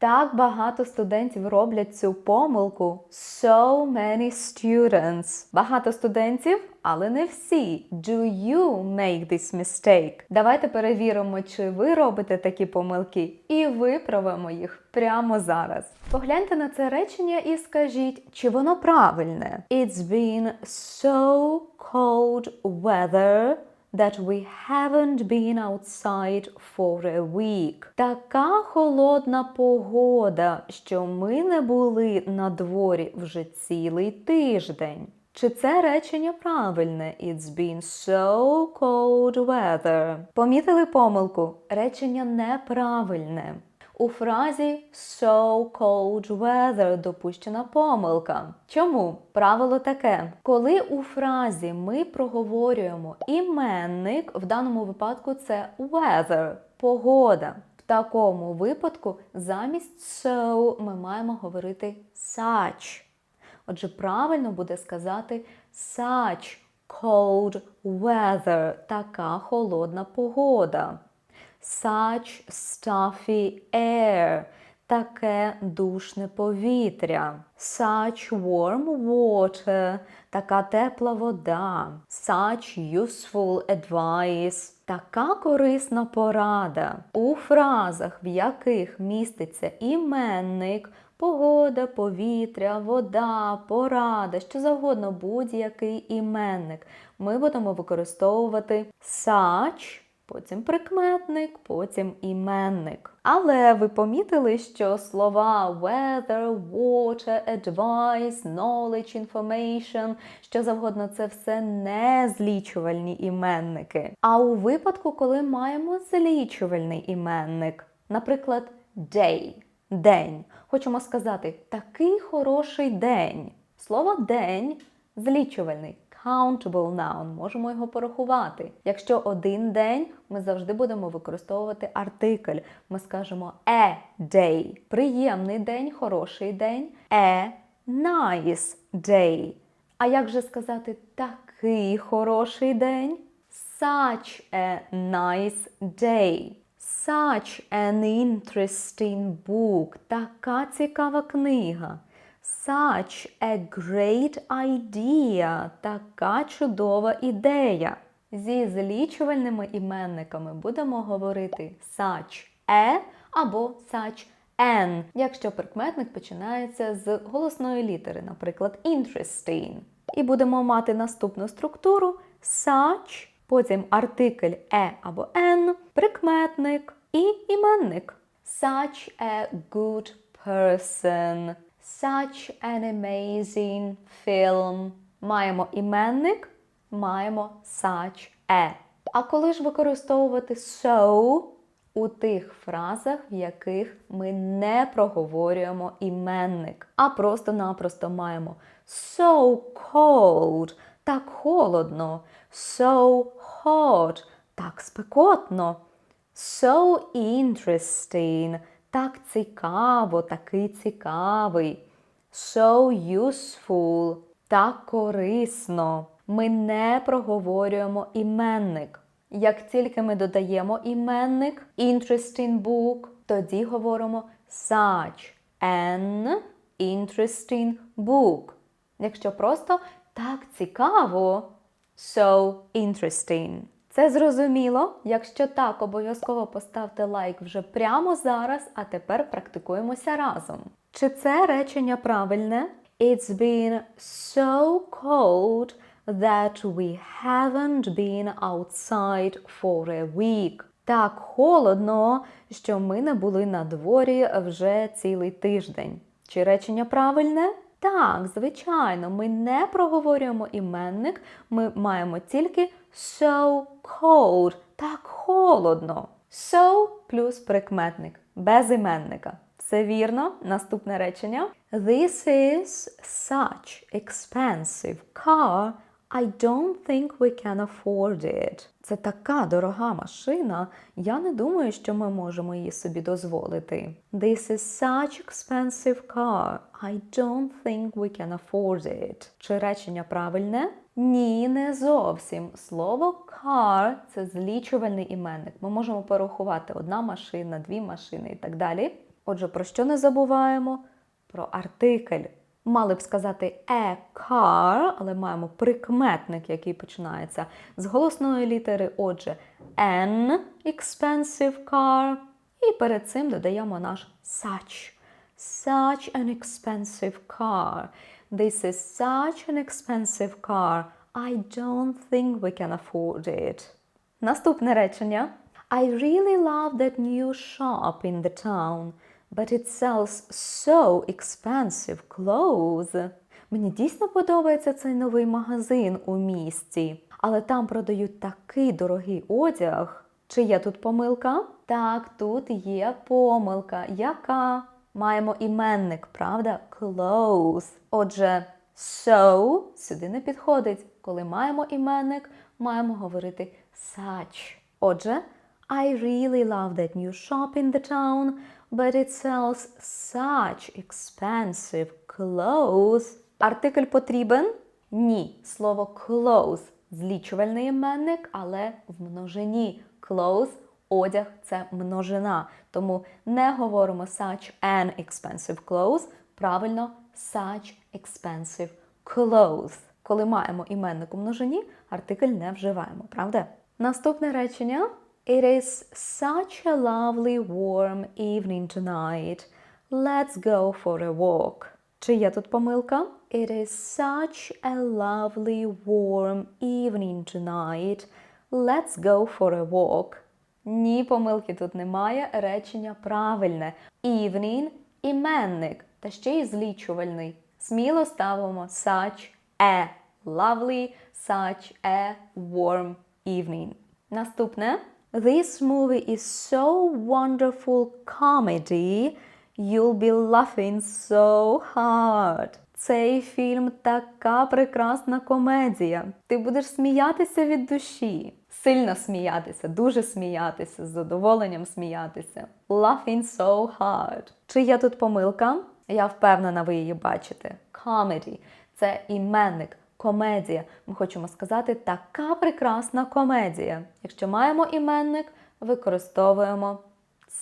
Так багато студентів роблять цю помилку. So many students. Багато студентів, але не всі. Do you make this mistake? Давайте перевіримо, чи ви робите такі помилки, і виправимо їх прямо зараз. Погляньте на це речення і скажіть, чи воно правильне. It's been so cold weather that we haven't been outside for a week. Така холодна погода, що ми не були на дворі вже цілий тиждень. Чи це речення правильне? It's been so cold weather. Помітили помилку? Речення неправильне. У фразі so cold weather допущена помилка. Чому? Правило таке: коли у фразі ми проговорюємо іменник, в даному випадку це weather, погода. В такому випадку замість so ми маємо говорити such. Отже, правильно буде сказати such cold weather, така холодна погода. Such stuffy air, таке душне повітря. Such warm water, така тепла вода. Such useful advice, така корисна порада. У фразах, в яких міститься іменник, погода, повітря, вода, порада, що завгодно будь-який іменник, ми будемо використовувати such, потім прикметник, потім іменник. Але ви помітили, що слова weather, water, advice, knowledge, information, що завгодно це все не злічувальні іменники. А у випадку, коли маємо злічувальний іменник, наприклад, day, день, хочемо сказати такий хороший день. Слово день злічувальний. Countable noun, можемо його порахувати. Якщо один день, ми завжди будемо використовувати артикль. Ми скажемо a day. Приємний день, хороший день. A nice day. А як же сказати такий хороший день? Such a nice day. Such an interesting book. Така цікава книга. Such a great idea. Така чудова ідея. Зі злічувальними іменниками будемо говорити such a або such an, якщо прикметник починається з голосної літери, наприклад, interesting. І будемо мати наступну структуру such, потім артикль e або n, прикметник і іменник. Such a good person. Such an amazing film. Маємо іменник, маємо such a. А коли ж використовувати so у тих фразах, в яких ми не проговорюємо іменник, а просто-напросто маємо so cold, так холодно, so hot, так спекотно, so interesting, так цікаво, такий цікавий. So useful, так корисно. Ми не проговорюємо іменник. Як тільки ми додаємо іменник interesting book, тоді говоримо such an interesting book. Якщо просто так цікаво, so interesting. Це зрозуміло? Якщо так, обов'язково поставте лайк вже прямо зараз, а тепер практикуємося разом. Чи це речення правильне? It's been so cold that we haven't been outside for a week. Так холодно, що ми не були на дворі вже цілий тиждень. Чи речення правильне? Так, звичайно, ми не проговорюємо іменник, ми маємо тільки so cold, так холодно. So плюс прикметник, без іменника. Все вірно. Наступне речення. This is such expensive car. I don't think we can afford it. Це така дорога машина. Я не думаю, що ми можемо її собі дозволити. This is such expensive car. I don't think we can afford it. Чи речення правильне? Ні, не зовсім. Слово car це злічувальний іменник. Ми можемо порахувати одна машина, дві машини і так далі. Отже, про що не забуваємо? Про артикль. Мали б сказати a car, але маємо прикметник, який починається з голосної літери. Отже, an expensive car. І перед цим додаємо наш such. Such an expensive car. This is such an expensive car. I don't think we can afford it. Наступне речення. I really love that new shop in the town, but it sells so expensive clothes. Мені дійсно подобається цей новий магазин у місті, але там продають такий дорогий одяг. Чи є тут помилка? Так, тут є помилка. Яка? Маємо іменник, правда? Clothes. Отже, so сюди не підходить. Коли маємо іменник, маємо говорити such. Отже, I really love that new shop in the town, but it sells such expensive clothes. Артикль потрібен? Ні. Слово clothes – злічувальний іменник, але в множині. Clothes – одяг – це множина. Тому не говоримо such an expensive clothes, правильно such expensive clothes. Коли маємо іменник у множині, артикль не вживаємо, правда? Наступне речення. It is such a lovely warm evening tonight. Let's go for a walk. Чи є тут помилка? It is such a lovely warm evening tonight. Let's go for a walk. Ні, помилки тут немає. Речення правильне. Evening – іменник, та ще й злічувальний. Сміло ставимо such a lovely, such a warm evening. Наступне. This movie is so wonderful comedy. You'll be laughing so hard. Цей фільм така прекрасна комедія. Ти будеш сміятися від душі. Сильно сміятися, дуже сміятися, з задоволенням сміятися. Laughing so hard. Чи є тут помилка? Я впевнена, ви її бачите. Comedy – це іменник, комедія. Ми хочемо сказати така прекрасна комедія. Якщо маємо іменник, використовуємо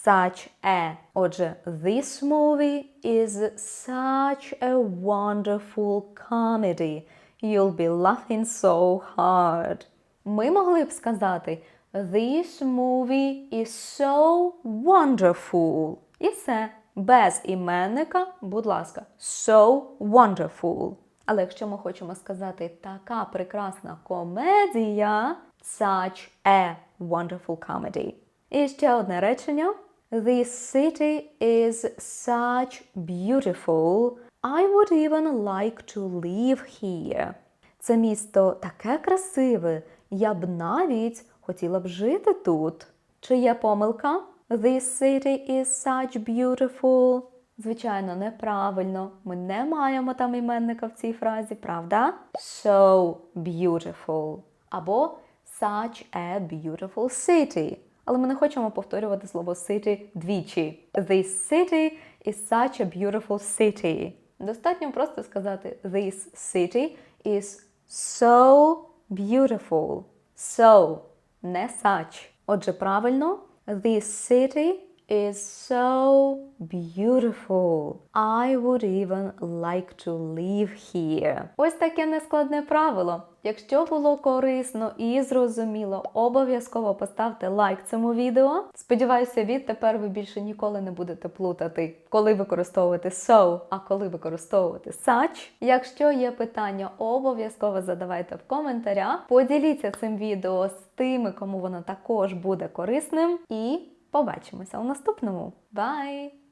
such a. Отже, this movie is such a wonderful comedy. You'll be laughing so hard. Ми могли б сказати This movie is so wonderful. І все. Без іменника, будь ласка, so wonderful. Але якщо ми хочемо сказати така прекрасна комедія, such a wonderful comedy. І ще одне речення. This city is such beautiful. I would even like to live here. Це місто таке красиве. Я б навіть хотіла б жити тут. Чи є помилка? This city is such beautiful. Звичайно, неправильно. Ми не маємо там іменника в цій фразі, правда? So beautiful. Або such a beautiful city. Але ми не хочемо повторювати слово city двічі. This city is such a beautiful city. Достатньо просто сказати This city is so beautiful. So, не such. Отже, правильно. This city is so beautiful. I would even like to live here. Ось таке нескладне правило. Якщо було корисно і зрозуміло, обов'язково поставте лайк цьому відео. Сподіваюся, відтепер ви більше ніколи не будете плутати, коли використовувати so, а коли використовувати such. Якщо є питання, обов'язково задавайте в коментарях. Поділіться цим відео з тими, кому воно також буде корисним. І побачимося у наступному. Бай!